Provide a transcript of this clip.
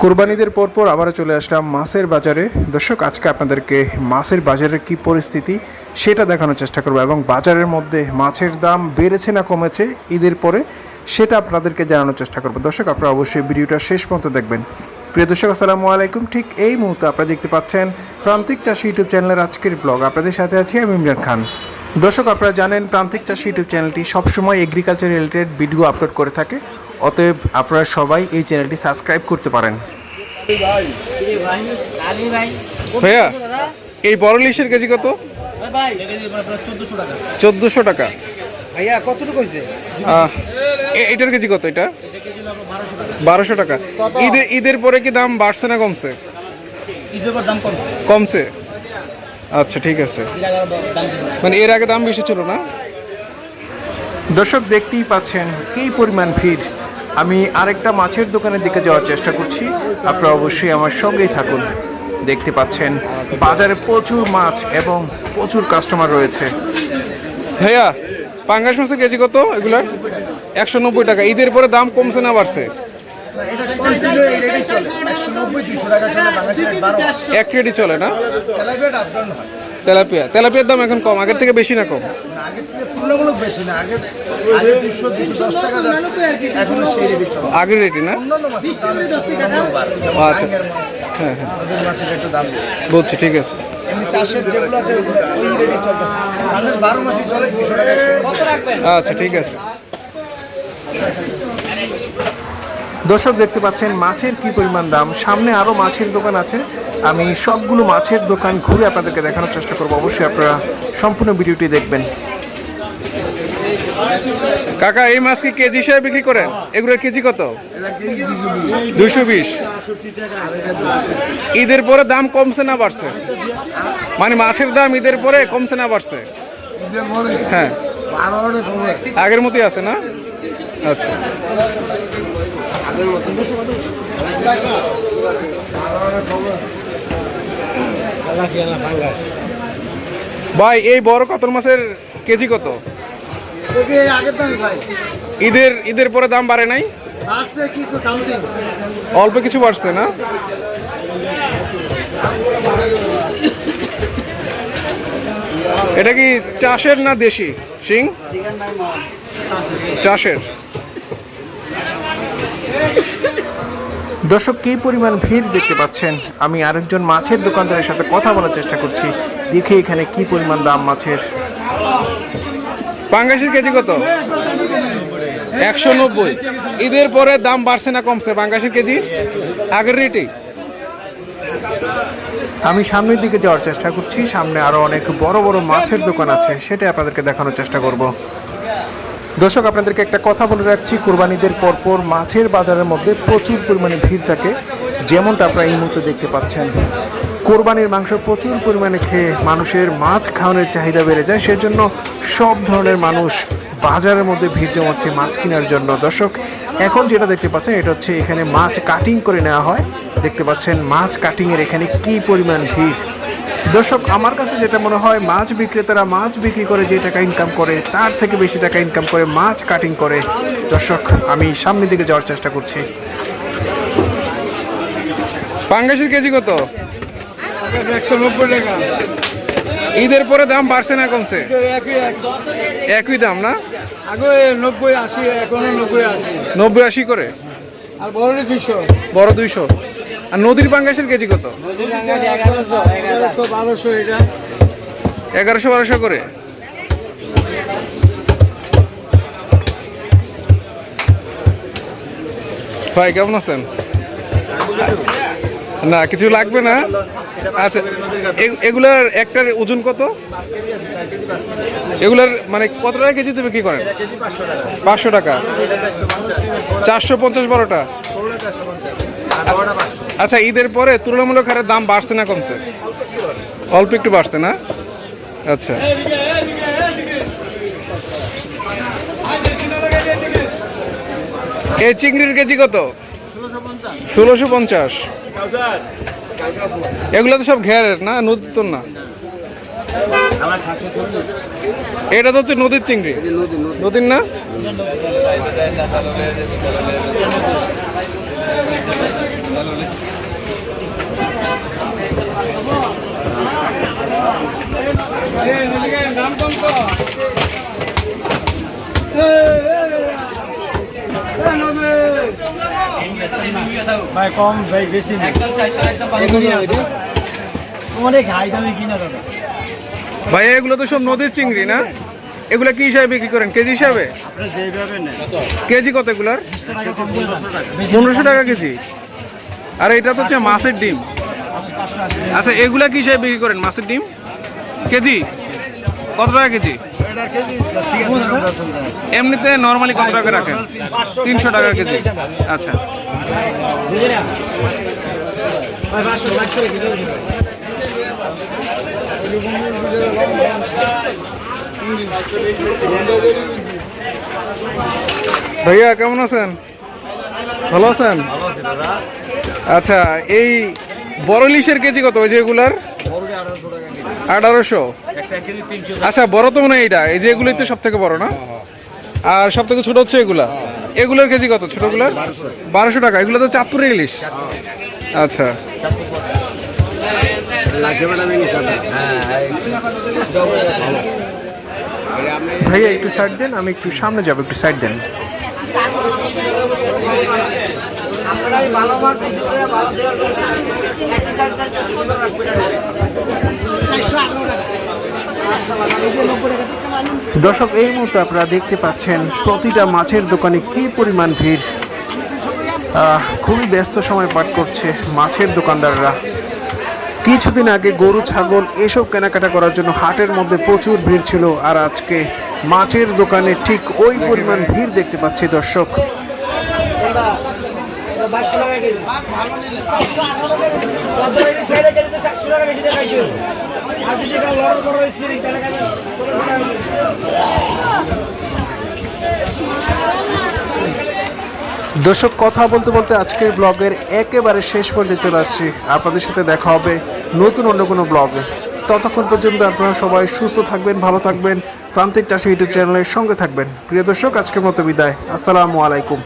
কোরবানিদের পরপর আবারও চলে আসলাম মাছের বাজারে। দর্শক, আজকে আপনাদেরকে মাছের বাজারের কি পরিস্থিতি সেটা দেখানোর চেষ্টা করব এবং বাজারের মধ্যে মাছের দাম বেড়েছে না কমেছে ঈদের পরে সেটা আপনাদেরকে জানানোর চেষ্টা করব। দর্শক, আপনারা অবশ্যই ভিডিওটা শেষ পর্যন্ত দেখবেন। প্রিয় দর্শক, আসসালামু আলাইকুম। ঠিক এই মুহূর্তে আপনারা দেখতে পাচ্ছেন প্রান্তিক চাষি ইউটিউব চ্যানেলের আজকের ব্লগ। আপনাদের সাথে আছি আমি ইমরান খান। দর্শক, আপনারা জানেন প্রান্তিক চাষি ইউটিউব চ্যানেলটি সবসময় এগ্রিকালচার রিলেটেড ভিডিও আপলোড করে থাকে। অতএব আপনারা সবাই এই চ্যানেলটি সাবস্ক্রাইব করতে পারেন। ভাইয়া এই বড় ইলিশের কেজি কত? চোদ্দশো টাকা। ভাইয়া কতটুকু হয়েছে? এ- এটার কেজি কত এটা? বারোশো টাকা। ঈদের ঈদের পরে কি দাম বাড়ছে না কমছে? ঈদের পর দাম কমছে। কমছে? আচ্ছা ঠিক আছে। মানে এর আগে দাম বেশি ছিল না? দর্শক দেখতেই পাচ্ছেন কী পরিমাণ ভিড়। আমি আরেকটা মাছের দোকানের দিকে যাওয়ার চেষ্টা করছি। আপনারা অবশ্যই আমার সঙ্গেই থাকুন। দেখতে পাচ্ছেন বাজারে প্রচুর মাছ এবং প্রচুর কাস্টমার রয়েছে। ভাইয়া পাঙ্গাস মাছের কেজি কত? এগুলার একশো নব্বই টাকা। ঈদের পরে দাম কমছে না বাড়ছে? এক রেডি চলে না? তেলাপিয়া। তেলাপিয়ার দাম এখন কম আগের থেকে বেশি না কম? আগের থেকে তুলনামূলক বেশি না। আগে আগে দুশো দুশো টাকা যাচ্ছে এখন সেই রেটে আগের রেটই না? আচ্ছা। হ্যাঁ হ্যাঁ। বলছি ঠিক আছে। আচ্ছা ঠিক আছে। দর্শক দেখতে পাচ্ছেন, মাছের কি পরিমাণ দাম? সামনে আরও মাছের দোকান আছে। আমি সবগুলো মাছের দোকান ঘুরে আপনাদেরকে দেখানোর চেষ্টা করব। অবশ্যই আপনারা সম্পূর্ণ ভিডিওটি দেখবেন। কাকা, এই মাছ কি কেজি হিসেবে বিক্রি করেন? এগুলোর কেজি কত? দুইশো বিশ। ঈদের পরে দাম কমছে না বাড়ছে? মানে মাছের দাম ঈদের পরে কমছে না বাড়ছে? হ্যাঁ। আগের মতোই আছে না? আচ্ছা। ভাই এই বড় কাতল মাছের কেজি কত? ঈদের ঈদের পরে দাম বাড়ে নাই? অল্প কিছু বাড়ছে না? এটা কি চাষের না দেশি? সিং চাষের। দর্শক কী পরিমাণ ভিড় দেখতে পাচ্ছেন? আমি আরেকজন মাছের দোকানদারের সাথে কথা বলার চেষ্টা করছি। দেখি এখানে কি পরিমাণ দাম মাছের? পাঙ্গাসের কেজি কত? একশো নব্বই। ঈদের পরে দাম বাড়ছে না কমছে? পাঙ্গাসের কেজি? আগের রেটেই আমি সামনের দিকে যাওয়ার চেষ্টা করছি। সামনে আরও অনেক বড় বড় মাছের দোকান আছে। সেটা আপনাদেরকে দেখানোর চেষ্টা করব। দর্শক, আপনাদেরকে একটা কথা বলে রাখছি। কোরবানিদের পরপর মাছের বাজারের মধ্যে প্রচুর পরিমাণে ভিড় থাকে, যেমনটা আপনারা এই মুহূর্তে দেখতে পাচ্ছেন। কোরবানির মাংস প্রচুর পরিমাণে খেয়ে মানুষের মাছ খাওয়ানোর চাহিদা বেড়ে যায়, সেজন্য সব ধরনের মানুষ বাজারের মধ্যে ভিড় জমাচ্ছে মাছ কেনার জন্য। দর্শক, এখন যেটা দেখতে পাচ্ছেন, এটা হচ্ছে এখানে মাছ কাটিং করে নেওয়া হয়। দেখতে পাচ্ছেন মাছ কাটিংয়ের এখানে কি পরিমাণ ভিড়। দর্শক আমার কাছে যেটা মনে হয় মাছ বিক্রেতারা মাছ বিক্রি করে যে টাকা ইনকাম করে তার থেকে বেশি টাকা ইনকাম করে মাছ কাটিং করে। দর্শক আমি সামনের দিকে যাওয়ার চেষ্টা করছি। পাঙ্গাসের কেজি কত? একশো নব্বই টাকা ঈদের পরে দাম বাড়ছে না কমছে? একই দাম না? আগে নব্বই আশি এখনও নব্বই আশি। নব্বই আশি করে আর বড় দুশো বড় দুইশো। আর নদীর পাঙ্গাসের কেজি কত? এগারোশো বারোশো করে। ভাই, কেমন আছেন? না, কিছু লাগবে না? আচ্ছা এগুলার একটার ওজন কত? এগুলার মানে কত টাকা কেজিতে বিক্রি করেন? পাঁচশো টাকা। চারশো পঞ্চাশ বারোটা। আচ্ছা ঈদের পরে তুলনামূলক হারে দাম বাড়ছে না কমছে? অল্প একটু বাড়ছে না? আচ্ছা। এই চিংড়ির কেজি কত? ষোলোশো পঞ্চাশ। এগুলো তো সব ঘেরের না? নদীর না। এটা তো হচ্ছে নদীর চিংড়ি। নদীর না? ভাই কম ভাই বেশি অনেক হাই দামে কিনা দাদা। ভাই এগুলো তো সব নদীর চিংড়ি না? এগুলো কি হিসাবে বিক্রি করেন? কেজি হিসাবে? কেজি কত এগুলার? পনেরোশো টাকা কেজি। আর এটা তো হচ্ছে মাছের ডিম। আচ্ছা এগুলা কি হিসাবে বিক্রি করেন মাছের ডিম? কেজি? কত টাকা কেজি। এমনিতে নর্মালি কত টাকা রাখেন? তিনশো টাকা কেজি। আচ্ছা। ভাইয়া, কেমন আছেন? ভালো আছেন? আচ্ছা এই বড় ইলিশের কেজি কত ওই যে এগুলার? আঠারোশো। আচ্ছা বড় তো মনে হয় এইটা। এই যে এগুলোই তো সব থেকে বড়, না? আর সব থেকে ছোট হচ্ছে এগুলা? এগুলোর কেজি কত? ছোটগুলার বারোশো টাকা। এগুলো তো চাঁদপুরের ইলিশ। আচ্ছা। ভাইয়া, একটু সাইড দেন, আমি একটু সামনে যাব, একটু সাইড দেন। দর্শক এই মুহূর্তে আপনারা দেখতে পাচ্ছেন প্রতিটা মাছের দোকানে কি পরিমাণ ভিড়। খুবই ব্যস্ত সময় পার করছে মাছের দোকানদাররা। কিছুদিন আগে গরু ছাগল এসব কেনাকাটা করার জন্য হাটের মধ্যে প্রচুর ভিড় ছিল আর আজকে মাছের দোকানে ঠিক ওই পরিমাণ ভিড় দেখতে পাচ্ছি দর্শক। দর্শক, কথা বলতে বলতে আজকের ব্লগের একেবারে শেষ পর্যায়ে চলে আসছি। আপনাদের সাথে দেখা হবে নতুন অন্য কোনো ব্লগে। ততক্ষণ পর্যন্ত আপনারা সবাই সুস্থ থাকবেন, ভালো থাকবেন। প্রান্তিক চাষি ইউটিউব চ্যানেলের সঙ্গে থাকবেন। প্রিয় দর্শক, আজকের মতো বিদায়। আসসালামু আলাইকুম।